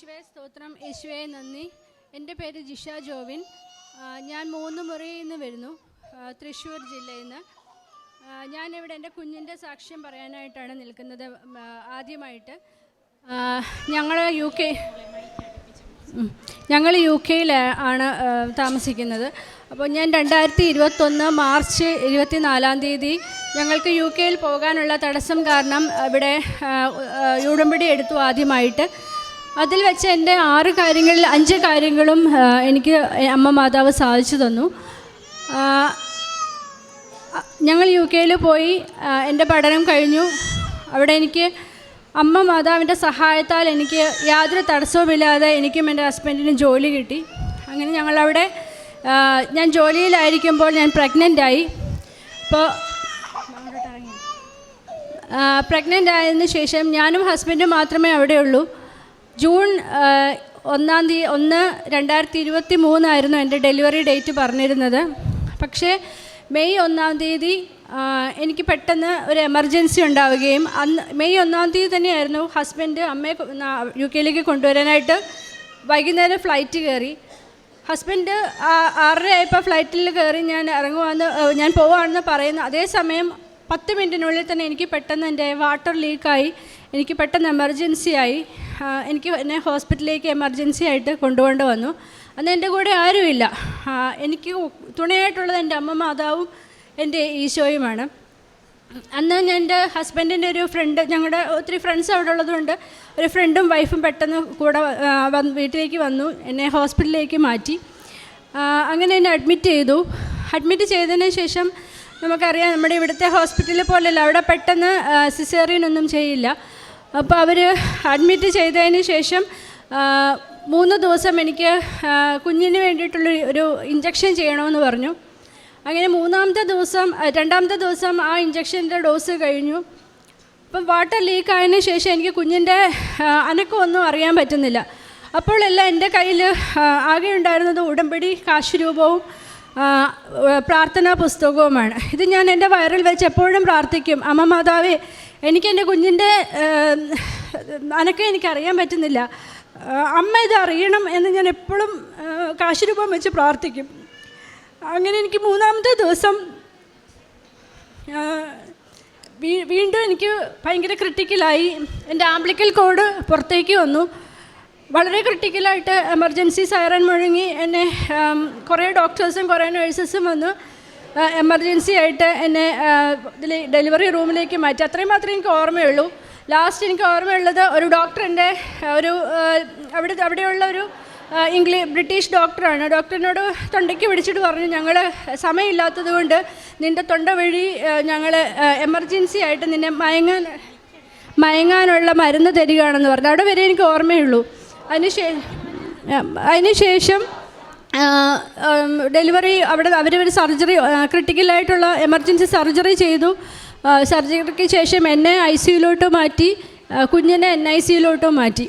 യേശുവെ സ്തോത്രം. യേശുവേ നന്ദി. എന്റെ പേര് ജിഷ ജോവിൻ. ഞാൻ മൂന്ന് മുറിയിൽ നിന്ന് വരുന്നു തൃശ്ശൂർ ജില്ലയിൽ നിന്ന്. ഞാനിവിടെ എന്റെ കുഞ്ഞിന്റെ സാക്ഷ്യം പറയാനായിട്ടാണ് നിൽക്കുന്നത് ആദ്യമായിട്ട്. ഞങ്ങൾ യു കെ ഞങ്ങൾ യു കെയിൽ ആണ് താമസിക്കുന്നത്. അപ്പോൾ ഞാൻ രണ്ടായിരത്തി ഇരുപത്തൊന്ന് മാർച്ച് ഇരുപത്തി നാലാം തീയതി ഞങ്ങൾക്ക് യു കെയിൽ പോകാനുള്ള തടസ്സം കാരണം ഇവിടെ ഉടമ്പടി എടുത്തു ആദ്യമായിട്ട്. അതിൽ വെച്ച് എന്റെ ആറ് കാര്യങ്ങളിൽ അഞ്ച് കാര്യങ്ങളും എനിക്ക് അമ്മ മാതാവ് സാധിച്ചു തന്നു. ഞങ്ങൾ യു കെയിൽ പോയി എന്റെ പഠനം കഴിഞ്ഞു. അവിടെ എനിക്ക് അമ്മ മാതാവിന്റെ സഹായത്താൽ എനിക്ക് യാതൊരു തടസ്സവുമില്ലാതെ എനിക്കും എന്റെ ഹസ്ബൻഡിനും ജോലി കിട്ടി. അങ്ങനെ ഞങ്ങളവിടെ ഞാൻ ജോലിയിലായിരിക്കുമ്പോൾ ഞാൻ പ്രഗ്നന്റ് ആയി അപ്പോൾ പ്രഗ്നന്റ് ആയതിനു ശേഷം ഞാനും ഹസ്ബൻഡും മാത്രമേ അവിടെയുള്ളൂ. ജൂൺ ഒന്നാം തീയതി ഒന്ന് രണ്ടായിരത്തി ഇരുപത്തി മൂന്നായിരുന്നു എന്റെ ഡെലിവറി ഡേറ്റ് പറഞ്ഞിരുന്നത്. പക്ഷേ മെയ് ഒന്നാം തീയതി എനിക്ക് പെട്ടെന്ന് ഒരു എമർജൻസി ഉണ്ടാവുകയും അന്ന് മെയ് ഒന്നാം തീയതി തന്നെയായിരുന്നു ഹസ്ബൻഡ് അമ്മയെ യു കെയിലേക്ക് കൊണ്ടുവരാനായിട്ട് വൈകുന്നേരം ഫ്ലൈറ്റ് കയറി. ഹസ്ബൻഡ് ആറര ആയപ്പോൾ ഫ്ലൈറ്റിൽ കയറി ഞാൻ ഇറങ്ങുവാന്ന് ഞാൻ പോവാണെന്ന് പറയുന്നു അതേസമയം പത്ത് മിനിറ്റിനുള്ളിൽ തന്നെ എനിക്ക് പെട്ടെന്ന് എന്റെ വാട്ടർ ലീക്കായി. എനിക്ക് പെട്ടെന്ന് എമർജൻസി ആയി. എനിക്ക് എന്നെ ഹോസ്പിറ്റലിലേക്ക് എമർജൻസി ആയിട്ട് കൊണ്ടുകൊണ്ട് വന്നു. അന്ന് എന്റെ കൂടെ ആരുമില്ല. എനിക്ക് തുണയായിട്ടുള്ളത് എന്റെ അമ്മ മാതാവും എന്റെ ഈശോയുമാണ്. അന്ന് ഞാൻ എന്റെ ഹസ്ബൻഡിന്റെ ഒരു ഫ്രണ്ട് ഞങ്ങളുടെ ഒത്തിരി ഫ്രണ്ട്സ് അവിടെ ഉള്ളതുകൊണ്ട് ഒരു ഫ്രണ്ടും വൈഫും പെട്ടെന്ന് കൂടെ വന്ന് വീട്ടിലേക്ക് വന്നു എന്നെ ഹോസ്പിറ്റലിലേക്ക് മാറ്റി. അങ്ങനെ എന്നെ അഡ്മിറ്റ് ചെയ്തു. അഡ്മിറ്റ് ചെയ്തതിന് ശേഷം നമുക്കറിയാം നമ്മുടെ ഇവിടുത്തെ ഹോസ്പിറ്റലിൽ പോലെയല്ല അവിടെ പെട്ടെന്ന് സിസേറിയൻ ഒന്നും ചെയ്യില്ല. അപ്പോൾ അവർ അഡ്മിറ്റ് ചെയ്തതിന് ശേഷം മൂന്ന് ദിവസം എനിക്ക് കുഞ്ഞിന് വേണ്ടിയിട്ടുള്ള ഒരു ഇഞ്ചക്ഷൻ ചെയ്യണമെന്ന് പറഞ്ഞു. അങ്ങനെ മൂന്നാമത്തെ ദിവസം രണ്ടാമത്തെ ദിവസം ആ ഇഞ്ചക്ഷന്റെ ഡോസ് കഴിഞ്ഞു. അപ്പം വാട്ടർ ലീക്ക് ആയതിനു ശേഷം എനിക്ക് കുഞ്ഞിന്റെ അനക്കമൊന്നും അറിയാൻ പറ്റുന്നില്ല. അപ്പോഴെല്ലാം എന്റെ കയ്യിൽ ആകെ ഉണ്ടായിരുന്നത് ഉടമ്പടി കാശുരൂപവും പ്രാർത്ഥനാ പുസ്തകവുമാണ്. ഇത് ഞാൻ എന്റെ വയറിൽ വെച്ച് എപ്പോഴും പ്രാർത്ഥിക്കും. അമ്മ മാതാവേ എനിക്ക് എന്റെ കുഞ്ഞിന്റെ അനക്കം എനിക്കറിയാൻ പറ്റുന്നില്ല. അമ്മ ഇത് അറിയണം എന്ന് ഞാൻ എപ്പോഴും കാശുരൂപം വെച്ച് പ്രാർത്ഥിക്കും. അങ്ങനെ എനിക്ക് മൂന്നാമത്തെ ദിവസം വീണ്ടും എനിക്ക് ഭയങ്കര ക്രിട്ടിക്കലായി. എന്റെ ആംബ്ലിക്കൽ കോഡ് പുറത്തേക്ക് വന്നു. വളരെ ക്രിട്ടിക്കലായിട്ട് എമർജൻസി സൈറൻ മുഴങ്ങി എന്നെ കുറേ ഡോക്ടേഴ്സും കുറേ നേഴ്സസും വന്നു എമർജൻസി ആയിട്ട് എന്നെ ഇതിൽ ഡെലിവറി റൂമിലേക്ക് മാറ്റി. അത്രയും മാത്രമേ എനിക്ക് ഓർമ്മയുള്ളൂ. ലാസ്റ്റ് എനിക്ക് ഓർമ്മയുള്ളത് ഒരു ഡോക്ടറിന്റെ ഒരു അവിടെ അവിടെയുള്ള ഒരു ഇംഗ്ലീഷ് ബ്രിട്ടീഷ് ഡോക്ടറാണ് ഡോക്ടറിനോട് തൊണ്ടയ്ക്ക് പിടിച്ചിട്ട് പറഞ്ഞു ഞങ്ങൾ സമയമില്ലാത്തത് കൊണ്ട് നിന്റെ തൊണ്ട വഴി ഞങ്ങൾ എമർജൻസി ആയിട്ട് നിന്നെ മയങ്ങാൻ മയങ്ങാനുള്ള മരുന്ന് തരികയാണെന്ന് പറഞ്ഞു. അവിടെ വരെ എനിക്ക് ഓർമ്മയുള്ളൂ. അതിനുശേഷം അതിനുശേഷം ഡെലിവറി അവിടെ അവർ ഒരു സർജറി ക്രിട്ടിക്കലായിട്ടുള്ള എമർജൻസി സർജറി ചെയ്തു. സർജറിക്ക് ശേഷം എന്നെ ഐ സിയിലോട്ട് മാറ്റി കുഞ്ഞിനെ എൻ ഐ സിയിലോട്ട് മാറ്റി.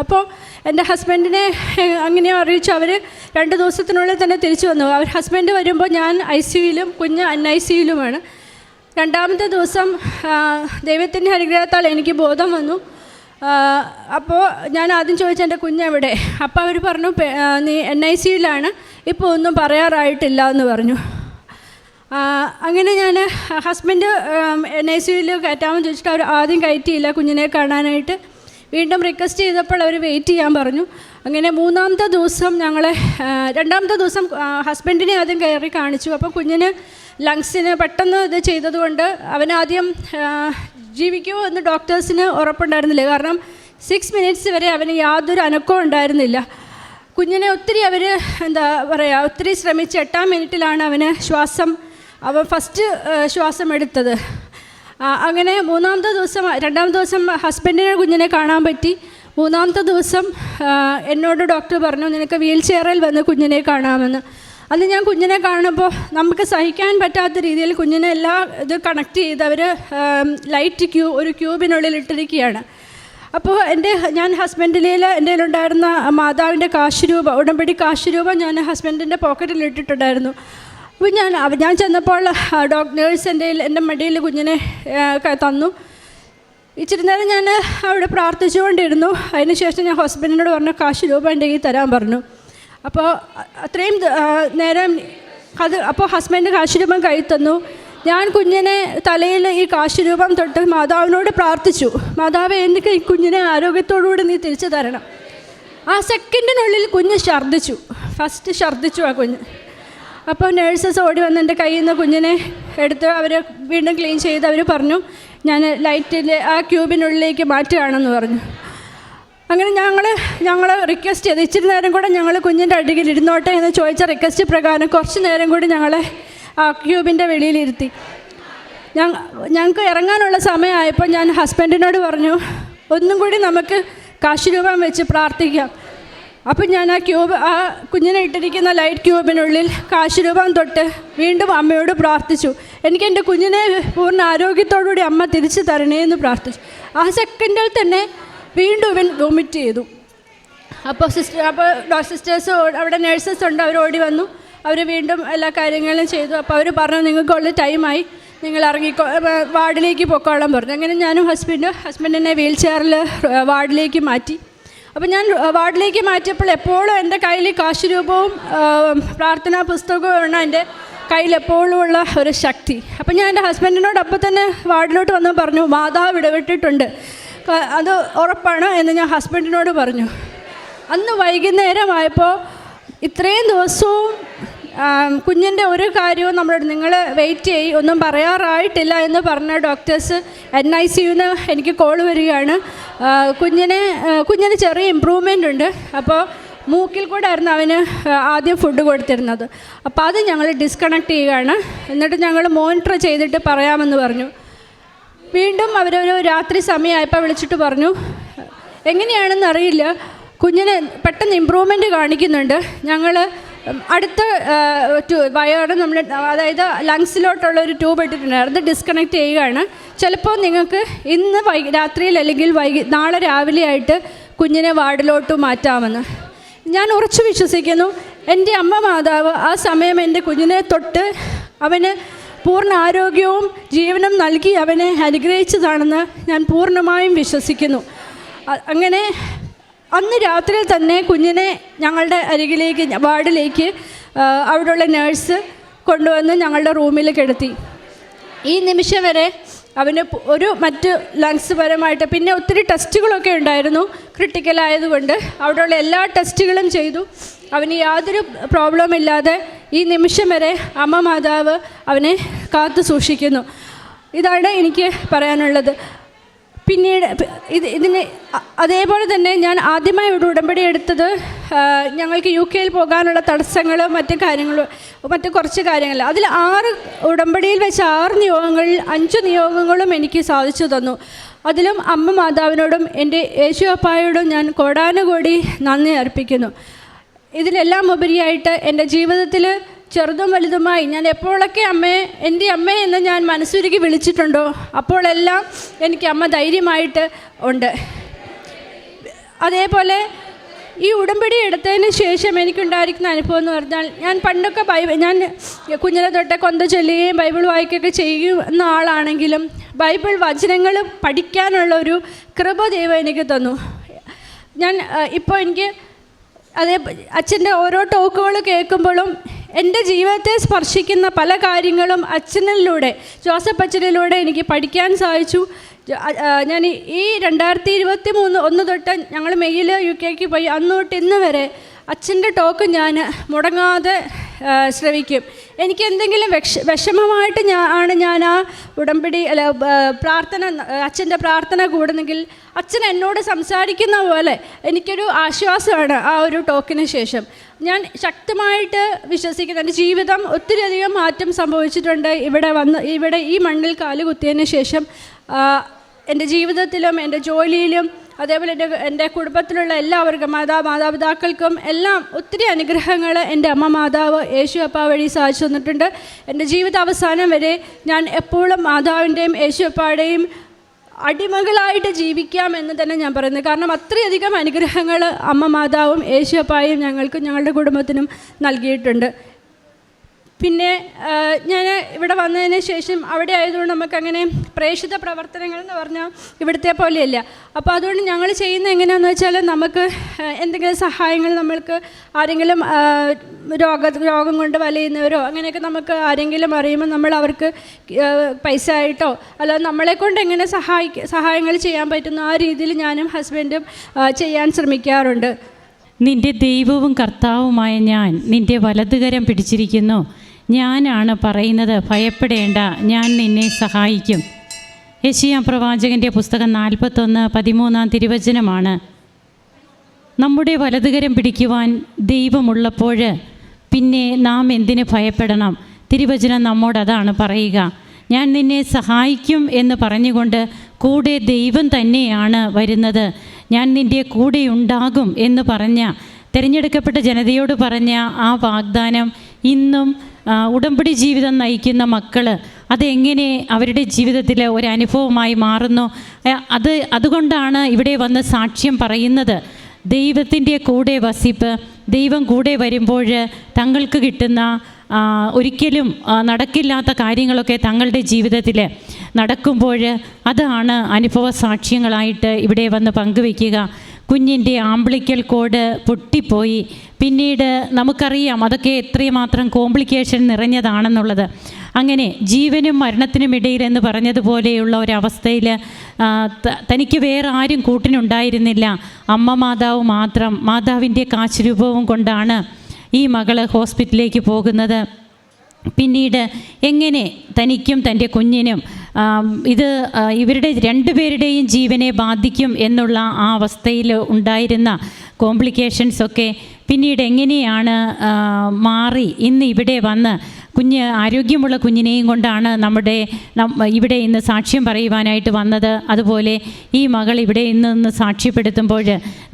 അപ്പോൾ എന്റെ ഹസ്ബൻഡിനെ അങ്ങനെ അങ്ങനെയോ അറിയിച്ചു അവർ രണ്ട് ദിവസത്തിനുള്ളിൽ തന്നെ തിരിച്ചു വന്നു. അവർ ഹസ്ബൻഡ് വരുമ്പോൾ ഞാൻ ഐ സിയിലും കുഞ്ഞ് എൻ ഐ സിയിലുമാണ് രണ്ടാമത്തെ ദിവസം ദൈവത്തിന്റെ അനുഗ്രഹത്താൽ എനിക്ക് ബോധം വന്നു. അപ്പോൾ ഞാൻ ആദ്യം ചോദിച്ച എന്റെ കുഞ്ഞെവിടെ? അപ്പം അവർ പറഞ്ഞു നീ എൻ ഐ സിയിലാണ് ഇപ്പോൾ ഒന്നും പറയാറായിട്ടില്ല എന്ന് പറഞ്ഞു. അങ്ങനെ ഞാൻ ഹസ്ബൻഡ് എൻ ഐ സിയിൽ കയറ്റാമെന്ന് ചോദിച്ചിട്ട് അവർ ആദ്യം കയറ്റിയില്ല കുഞ്ഞിനെ കാണാനായിട്ട്. വീണ്ടും റിക്വസ്റ്റ് ചെയ്തപ്പോൾ അവർ വെയിറ്റ് ചെയ്യാൻ പറഞ്ഞു. അങ്ങനെ മൂന്നാമത്തെ ദിവസം ഞങ്ങളെ രണ്ടാമത്തെ ദിവസം ഹസ്ബൻഡിനെ ആദ്യം കയറി കാണിച്ചു. അപ്പോൾ കുഞ്ഞിന് ലങ്സിന് പെട്ടെന്ന് ഇത് ചെയ്തതുകൊണ്ട് അവനാദ്യം ജീവിക്കുമോ എന്ന് ഡോക്ടേഴ്സിന് ഉറപ്പുണ്ടായിരുന്നില്ല. കാരണം സിക്സ് മിനിറ്റ്സ് വരെ അവന് യാതൊരു അനക്കവും ഉണ്ടായിരുന്നില്ല. കുഞ്ഞിനെ ഒത്തിരി അവർ എന്താ പറയുക ഒത്തിരി ശ്രമിച്ച് എട്ടാം മിനിറ്റിലാണ് അവന് ശ്വാസം അവൻ ഫസ്റ്റ് ശ്വാസം എടുത്തത്. അങ്ങനെ മൂന്നാമത്തെ ദിവസം രണ്ടാമത്തെ ദിവസം ഹസ്ബൻഡിനെ കുഞ്ഞിനെ കാണാൻ പറ്റി. മൂന്നാമത്തെ ദിവസം എന്നോട് ഡോക്ടർ പറഞ്ഞു നിനക്ക് വീൽ ചെയറിൽ വന്ന് കുഞ്ഞിനെ കാണാമെന്ന്. അന്ന് ഞാൻ കുഞ്ഞിനെ കാണുമ്പോൾ നമുക്ക് സഹിക്കാൻ പറ്റാത്ത രീതിയിൽ കുഞ്ഞിനെ എല്ലാ ഇത് കണക്ട് ചെയ്ത് അവർ ലൈറ്റ് ക്യൂ ഒരു ക്യൂബിനുള്ളിൽ ഇട്ടിരിക്കുകയാണ്. അപ്പോൾ എന്റെ ഞാൻ ഹസ്ബൻഡിലെ എന്റെ ഉണ്ടായിരുന്ന മാതാവിന്റെ കാശ് രൂപ ഉടമ്പടി കാശ് രൂപ ഞാൻ ഹസ്ബൻഡിന്റെ പോക്കറ്റിൽ ഇട്ടിട്ടുണ്ടായിരുന്നു. അപ്പോൾ ഞാൻ ഞാൻ ചെന്നപ്പോൾ ഡോക്ടർ നേഴ്സ് എന്റെ എന്റെ മടിയിൽ കുഞ്ഞിനെ തന്നു. ഇച്ചിരി നേരം ഞാൻ അവിടെ പ്രാർത്ഥിച്ചുകൊണ്ടിരുന്നു. അതിനുശേഷം ഞാൻ ഹസ്ബൻഡിനോട് പറഞ്ഞു കാശ് രൂപ എന്റെ തരാൻ പറഞ്ഞു. അപ്പോൾ അത്രയും നേരം അത് അപ്പോൾ ഹസ്ബൻഡ് കാശ് രൂപം കൈ തന്നു. ഞാൻ കുഞ്ഞിനെ തലയിൽ ഈ കാശ് രൂപം തൊട്ട് മാതാവിനോട് പ്രാർത്ഥിച്ചു. മാതാവ് എനിക്ക് ഈ കുഞ്ഞിനെ ആരോഗ്യത്തോടുകൂടി നീ തിരിച്ചു തരണം. ആ സെക്കൻഡിനുള്ളിൽ കുഞ്ഞ് ഛർദ്ദിച്ചു. ഫസ്റ്റ് ഛർദ്ദിച്ചു ആ കുഞ്ഞ്. അപ്പോൾ നേഴ്സസ് ഓടി വന്ന് എന്റെ കയ്യിൽ നിന്ന് കുഞ്ഞിനെ എടുത്ത് അവർ വീണ്ടും ക്ലീൻ ചെയ്ത് അവർ പറഞ്ഞു ഞാൻ ലൈറ്റിൽ ആ ക്യൂബിനുള്ളിലേക്ക് മാറ്റുകയാണെന്ന് പറഞ്ഞു. അങ്ങനെ ഞങ്ങൾ ഞങ്ങൾ റിക്വസ്റ്റ് ചെയ്ത്. ഇച്ചിരി നേരം കൂടെ ഞങ്ങൾ കുഞ്ഞിന്റെ അടിയിൽ ഇരുന്നോട്ടെ എന്ന് ചോദിച്ച റിക്വസ്റ്റ് പ്രകാരം കുറച്ച് നേരം കൂടി ഞങ്ങളെ ക്യൂബിന്റെ വെളിയിലിരുത്തി. ഞങ്ങ ഞങ്ങൾക്ക് ഇറങ്ങാനുള്ള സമയമായപ്പോൾ ഞാൻ ഹസ്ബൻഡിനോട് പറഞ്ഞു ഒന്നും കൂടി നമുക്ക് കാശ് രൂപം വെച്ച് പ്രാർത്ഥിക്കാം. അപ്പം ഞാൻ ആ ക്യൂബ് ആ കുഞ്ഞിനെ ഇട്ടിരിക്കുന്ന ലൈറ്റ് ക്യൂബിനുള്ളിൽ കാശ് രൂപം തൊട്ട് വീണ്ടും അമ്മയോട് പ്രാർത്ഥിച്ചു. എനിക്ക് എന്റെ കുഞ്ഞിനെ പൂർണ ആരോഗ്യത്തോടുകൂടി അമ്മ തിരിച്ചു തരണേ എന്ന് പ്രാർത്ഥിച്ചു. ആ സെക്കൻഡിൽ തന്നെ വീണ്ടും ഇവൻ വോമിറ്റ് ചെയ്തു. അപ്പോൾ സിസ്റ്റർ അപ്പോൾ സിസ്റ്റേഴ്സ് അവിടെ നേഴ്സസ് ഉണ്ട് അവർ ഓടി വന്നു. അവർ വീണ്ടും എല്ലാ കാര്യങ്ങളും ചെയ്തു. അപ്പോൾ അവർ പറഞ്ഞു നിങ്ങൾക്കുള്ള ടൈമായി നിങ്ങൾ ഇറങ്ങി വാർഡിലേക്ക് പൊക്കോളാൻ പറഞ്ഞു. അങ്ങനെ ഞാനും ഹസ്ബൻഡ് ഹസ്ബൻഡിനെ വീൽ ചെയറിൽ വാർഡിലേക്ക് മാറ്റി. അപ്പോൾ ഞാൻ വാർഡിലേക്ക് മാറ്റിയപ്പോൾ എപ്പോഴും എന്റെ കയ്യിൽ കാശ് രൂപവും ആ, പ്രാർത്ഥനാ പുസ്തകവുമാണ് എന്റെ കയ്യിൽ എപ്പോഴും ഉള്ള ഒരു ശക്തി. അപ്പം ഞാൻ എന്റെ ഹസ്ബൻഡിനോട് അപ്പോൾ തന്നെ വാർഡിലോട്ട് വന്ന് പറഞ്ഞു മാതാവ് ഇടപെട്ടിട്ടുണ്ട്. അത് ഉറപ്പാണ് എന്ന് ഞാൻ ഹസ്ബൻഡിനോട് പറഞ്ഞു. അന്ന് വൈകുന്നേരമായപ്പോൾ ഇത്രയും ദിവസവും കുഞ്ഞിന്റെ ഒരു കാര്യവും നമ്മളോട് നിങ്ങൾ വെയിറ്റ് ചെയ്യും ഒന്നും പറയാറായിട്ടില്ല എന്ന് പറഞ്ഞ ഡോക്ടേഴ്സ് എൻ ഐ സിയുന്ന് എനിക്ക് കോൾ വരികയാണ്. കുഞ്ഞിനെ കുഞ്ഞിന് ചെറിയ ഇമ്പ്രൂവ്മെന്റ് ഉണ്ട്. അപ്പോൾ മൂക്കിൽ കൂടെ ആയിരുന്നു അവന് ആദ്യം ഫുഡ് കൊടുത്തിരുന്നത്. അപ്പോൾ അത് ഞങ്ങൾ ഡിസ്കണക്ട് ചെയ്യുകയാണ്. എന്നിട്ട് ഞങ്ങൾ മോണിറ്റർ ചെയ്തിട്ട് പറയാമെന്ന് പറഞ്ഞു. വീണ്ടും അവരൊരു രാത്രി സമയമായപ്പോൾ വിളിച്ചിട്ട് പറഞ്ഞു എങ്ങനെയാണെന്ന് അറിയില്ല. കുഞ്ഞിന് പെട്ടെന്ന് ഇമ്പ്രൂവ്മെന്റ് കാണിക്കുന്നുണ്ട്. ഞങ്ങൾ അടുത്ത വയറ് നമ്മൾ അതായത് ലങ്സിലോട്ടുള്ള ഒരു ട്യൂബ് ഇട്ടിട്ടുണ്ടായിരുന്നു അത് ഡിസ്കണക്ട് ചെയ്യുകയാണ്. ചിലപ്പോൾ നിങ്ങൾക്ക് ഇന്ന് വൈ രാത്രിയിൽ അല്ലെങ്കിൽ വൈകി നാളെ രാവിലെ ആയിട്ട് കുഞ്ഞിനെ വാർഡിലോട്ട് മാറ്റാമെന്ന്. ഞാൻ ഉറച്ചു വിശ്വസിക്കുന്നു. എന്റെ അമ്മ മാതാവ് ആ സമയം എന്റെ കുഞ്ഞിനെ തൊട്ട് അവന് പൂർണ ആരോഗ്യവും ജീവനും നൽകി അവനെ അനുഗ്രഹിച്ചതാണെന്ന് ഞാൻ പൂർണമായും വിശ്വസിക്കുന്നു. അങ്ങനെ അന്ന് രാത്രി തന്നെ കുഞ്ഞിനെ ഞങ്ങളുടെ അരികിലേക്ക് വാർഡിലേക്ക് അവിടെയുള്ള നേഴ്സ് കൊണ്ടുവന്ന് ഞങ്ങളുടെ റൂമിൽ കിടത്തി ഈ നിമിഷം വരെ അവന് ഒരു മറ്റ് ലങ്സ് പരമായിട്ട് പിന്നെ ഒത്തിരി ടെസ്റ്റുകളൊക്കെ ഉണ്ടായിരുന്നു. ക്രിട്ടിക്കൽ ആയതുകൊണ്ട് അവിടെയുള്ള എല്ലാ ടെസ്റ്റുകളും ചെയ്തു. അവന് യാതൊരു പ്രോബ്ലം ഇല്ലാതെ ഈ നിമിഷം വരെ അമ്മ മാതാവ് അവനെ കാത്തു സൂക്ഷിക്കുന്നു. ഇതാണ് എനിക്ക് പറയാനുള്ളത്. പിന്നീട് ഇത് ഇതിന് അതേപോലെ തന്നെ ഞാൻ ആദ്യമായി ഇവിടെ ഉടമ്പടി എടുത്തത് ഞങ്ങൾക്ക് യു കെയിൽ പോകാനുള്ള തടസ്സങ്ങളും മറ്റു കാര്യങ്ങളും മറ്റു കുറച്ച് കാര്യങ്ങൾ. അതിൽ ആറ് ഉടമ്പടിയിൽ വെച്ച് ആറ് നിയോഗങ്ങളിൽ അഞ്ച് നിയോഗങ്ങളും എനിക്ക് സാധിച്ചു തന്നു. അതിലും അമ്മ മാതാവിനോടും എന്റെ യേശു അപ്പായോടും ഞാൻ കോടാനുകോടി നന്ദി അർപ്പിക്കുന്നു. ഇതിലെല്ലാം ഉപരിയായിട്ട് എന്റെ ജീവിതത്തിൽ ചെറുതും വലുതുമായി. ഞാൻ എപ്പോഴൊക്കെ അമ്മയെ എന്റെ അമ്മയെ എന്ന് ഞാൻ മനസ്സുരുക്കി വിളിച്ചിട്ടുണ്ടോ അപ്പോഴെല്ലാം എനിക്ക് അമ്മ ധൈര്യമായിട്ട് ഉണ്ട്. അതേപോലെ ഈ ഉടമ്പടി എടുത്തതിന് ശേഷം എനിക്കുണ്ടായിരിക്കുന്ന അനുഭവം എന്ന് പറഞ്ഞാൽ ഞാൻ പണ്ടൊക്കെ ബൈബിൾ ഞാൻ കുഞ്ഞിനെ തൊട്ട് കൊന്ത ചൊല്ലുകയും ബൈബിൾ വായിക്കുകയൊക്കെ ചെയ്യുന്ന ആളാണെങ്കിലും ബൈബിൾ വചനങ്ങൾ പഠിക്കാനുള്ള ഒരു കൃപ ദൈവം എനിക്ക് തന്നു. ഞാൻ ഇപ്പോൾ എനിക്ക് അതേ അച്ഛന്റെ ഓരോ ടോക്കുകൾ കേൾക്കുമ്പോഴും എന്റെ ജീവിതത്തെ സ്പർശിക്കുന്ന പല കാര്യങ്ങളും അച്ഛനിലൂടെ ജോസഫ് അച്ഛനിലൂടെ എനിക്ക് പഠിക്കാൻ സാധിച്ചു. ഞാൻ ഈ- രണ്ടായിരത്തി ഇരുപത്തി മൂന്ന് ഒന്ന് തൊട്ട് ഞങ്ങൾ മെയ്യിൽ യു കെക്ക് പോയി. അന്ന് തൊട്ട് ഇന്ന് വരെ അച്ഛന്റെ ടോക്ക് ഞാൻ മുടങ്ങാതെ ശ്രവിക്കും. എനിക്ക് എന്തെങ്കിലും വിഷ വിഷമമായിട്ട് ഞാൻ ആണ് ഞാൻ ആ ഉടമ്പടി അല്ല പ്രാർത്ഥന അച്ഛന്റെ പ്രാർത്ഥന കൂടുന്നെങ്കിൽ അച്ഛൻ എന്നോട് സംസാരിക്കുന്ന പോലെ എനിക്കൊരു ആശ്വാസമാണ് ആ ഒരു ടോക്കിന് ശേഷം. ഞാൻ ശക്തമായിട്ട് വിശ്വസിക്കുന്നു. എന്റെ ജീവിതം ഒത്തിരിയധികം മാറ്റം സംഭവിച്ചിട്ടുണ്ട്. ഇവിടെ വന്ന് ഇവിടെ ഈ മണ്ണിൽ കാലുകുത്തിയതിന് ശേഷം എന്റെ ജീവിതത്തിലും എന്റെ ജോലിയിലും അതേപോലെ എന്റെ എന്റെ കുടുംബത്തിലുള്ള എല്ലാവർക്കും മാതാ മാതാപിതാക്കൾക്കും എല്ലാം ഒത്തിരി അനുഗ്രഹങ്ങൾ എന്റെ അമ്മ മാതാവ് യേശു അപ്പ വഴി സാധിച്ചു തന്നിട്ടുണ്ട്. എന്റെ ജീവിത അവസാനം വരെ ഞാൻ എപ്പോഴും മാതാവിന്റെയും യേശു അപ്പായുടെയും അടിമകളായിട്ട് ജീവിക്കാം എന്ന് തന്നെ ഞാൻ പറയുന്നത് കാരണം അത്രയധികം അനുഗ്രഹങ്ങൾ അമ്മ മാതാവും യേശു അപ്പായും ഞങ്ങൾക്കും ഞങ്ങളുടെ കുടുംബത്തിനും നൽകിയിട്ടുണ്ട്. പിന്നെ ഞാൻ ഇവിടെ വന്നതിന് ശേഷം അവിടെ ആയതുകൊണ്ട് നമുക്കങ്ങനെ പ്രേക്ഷിത പ്രവർത്തനങ്ങൾ എന്ന് പറഞ്ഞാൽ ഇവിടുത്തെ പോലെയല്ല. അപ്പോൾ അതുകൊണ്ട് ഞങ്ങൾ ചെയ്യുന്ന എങ്ങനെയാണെന്ന് വെച്ചാൽ നമുക്ക് എന്തെങ്കിലും സഹായങ്ങൾ നമ്മൾക്ക് ആരെങ്കിലും രോഗ രോഗം കൊണ്ട് വലയുന്നവരോ അങ്ങനെയൊക്കെ നമുക്ക് ആരെങ്കിലും അറിയുമ്പോൾ നമ്മൾ അവർക്ക് പൈസ ആയിട്ടോ അല്ലാതെ നമ്മളെ കൊണ്ട് എങ്ങനെ സഹായിക്ക സഹായങ്ങൾ ചെയ്യാൻ പറ്റുന്ന ആ രീതിയിൽ ഞാനും ഹസ്ബൻഡും ചെയ്യാൻ ശ്രമിക്കാറുണ്ട്. നിന്റെ ദൈവവും കർത്താവുമായ ഞാൻ നിന്റെ വലതുകരം പിടിച്ചിരിക്കുന്നു. ഞാനാണ് പറയുന്നത് ഭയപ്പെടേണ്ട. ഞാൻ നിന്നെ സഹായിക്കും. യശിയ പ്രവാചകന്റെ പുസ്തകം നാൽപ്പത്തൊന്ന് പതിമൂന്നാം തിരുവചനമാണ്. നമ്മുടെ വലതുകരം പിടിക്കുവാൻ ദൈവമുള്ളപ്പോൾ പിന്നെ നാം എന്തിന് ഭയപ്പെടണം? തിരുവചനം നമ്മോട് അതാണ് പറയുക. ഞാൻ നിന്നെ സഹായിക്കും എന്ന് പറഞ്ഞുകൊണ്ട് കൂടെ ദൈവം തന്നെയാണ് വരുന്നത്. ഞാൻ നിന്റെ കൂടെ ഉണ്ടാകും എന്ന് പറഞ്ഞ തിരഞ്ഞെടുക്കപ്പെട്ട ജനതയോട് പറഞ്ഞ ആ വാഗ്ദാനം ഇന്നും ഉടമ്പടി ജീവിതം നയിക്കുന്ന മക്കൾ അതെങ്ങനെ അവരുടെ ജീവിതത്തിൽ ഒരു അനുഭവമായി മാറുന്നു അത് അതുകൊണ്ടാണ് ഇവിടെ വന്ന് സാക്ഷ്യം പറയുന്നത്. ദൈവത്തിന്റെ കൂടെ വസിപ്പ് ദൈവം കൂടെ വരുമ്പോൾ തങ്ങൾക്ക് കിട്ടുന്ന ഒരിക്കലും നടക്കില്ലാത്ത കാര്യങ്ങളൊക്കെ തങ്ങളുടെ ജീവിതത്തിൽ നടക്കുമ്പോൾ അതാണ് അനുഭവ സാക്ഷ്യങ്ങളായിട്ട് ഇവിടെ വന്ന് പങ്കുവയ്ക്കുക കുഞ്ഞിന്റെ ആംബ്ലിക്കൽ കോഡ് പൊട്ടിപ്പോയി. പിന്നീട് നമുക്കറിയാം അതൊക്കെ എത്രമാത്രം കോംപ്ലിക്കേഷൻ നിറഞ്ഞതാണെന്നുള്ളത്. അങ്ങനെ ജീവനും മരണത്തിനും ഇടയിൽ എന്ന് പറഞ്ഞതുപോലെയുള്ള ഒരവസ്ഥയിൽ തനിക്ക് വേറെ ആരും കൂട്ടിനുണ്ടായിരുന്നില്ല. അമ്മ മാതാവ് മാത്രം മാതാവിന്റെ കാശുരൂപവും കൊണ്ടാണ് ഈ മകൾ ഹോസ്പിറ്റലിലേക്ക് പോകുന്നത്. പിന്നീട് എങ്ങനെ തനിക്കും തന്റെ കുഞ്ഞിനും ഇത് ഇവരുടെ രണ്ടുപേരുടെയും ജീവനെ ബാധിക്കും എന്നുള്ള ആ അവസ്ഥയിൽ ഉണ്ടായിരുന്ന കോംപ്ലിക്കേഷൻസ് ഒക്കെ പിന്നീട് എങ്ങനെയാണ് മാറി ഇന്ന് ഇവിടെ വന്ന് കുഞ്ഞ് ആരോഗ്യമുള്ള കുഞ്ഞിനെയും കൊണ്ടാണ് നമ്മുടെ ഇവിടെ ഇന്ന് സാക്ഷ്യം പറയുവാനായിട്ട് വന്നത്. അതുപോലെ ഈ മകൾ ഇവിടെ ഇന്ന് സാക്ഷ്യപ്പെടുത്തുമ്പോൾ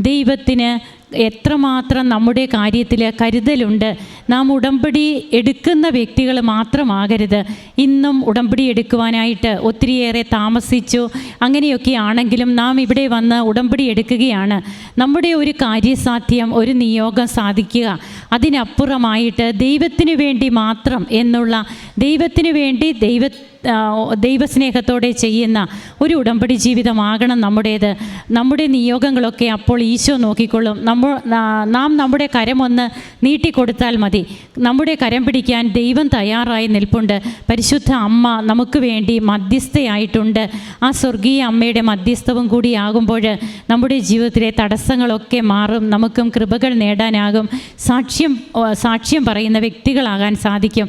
ദൈവത്തിന് എത്രമാത്രം നമ്മുടെ കാര്യത്തിൽ കരുതലുണ്ട്. നാം ഉടമ്പടി എടുക്കുന്ന വ്യക്തികൾ മാത്രമാകരുത്. ഇന്നും ഉടമ്പടി എടുക്കുവാനായിട്ട് ഒത്തിരിയേറെ താമസിച്ചു. അങ്ങനെയൊക്കെ ആണെങ്കിലും നാം ഇവിടെ വന്ന് ഉടമ്പടി എടുക്കുകയാണ്. നമ്മുടെ ഒരു കാര്യസാധ്യം ഒരു നിയോഗം സാധിക്കുക. അതിനപ്പുറമായിട്ട് ദൈവത്തിന് വേണ്ടി മാത്രം എന്നുള്ള ദൈവത്തിന് വേണ്ടി ദൈവ ദൈവസ്നേഹത്തോടെ ചെയ്യുന്ന ഒരു ഉടമ്പടി ജീവിതമാകണം നമ്മുടേത്. നമ്മുടെ നിയോഗങ്ങളൊക്കെ അപ്പോൾ ഈശോ നോക്കിക്കൊള്ളും. നമ്മൾ നാം നമ്മുടെ കരമൊന്ന് നീട്ടിക്കൊടുത്താൽ മതി. നമ്മുടെ കരം പിടിക്കാൻ ദൈവം തയ്യാറായി നിൽപ്പുണ്ട്. പരിശുദ്ധ അമ്മ നമുക്ക് വേണ്ടി മധ്യസ്ഥയായിട്ടുണ്ട്. ആ സ്വർഗീയ അമ്മയുടെ മധ്യസ്ഥവും കൂടിയാകുമ്പോൾ നമ്മുടെ ജീവിതത്തിലെ തടസ്സങ്ങളൊക്കെ മാറും. നമുക്കും കൃപകൾ നേടാനാകും. സാക്ഷ്യം സാക്ഷ്യം പറയുന്ന വ്യക്തികളാകാൻ സാധിക്കും.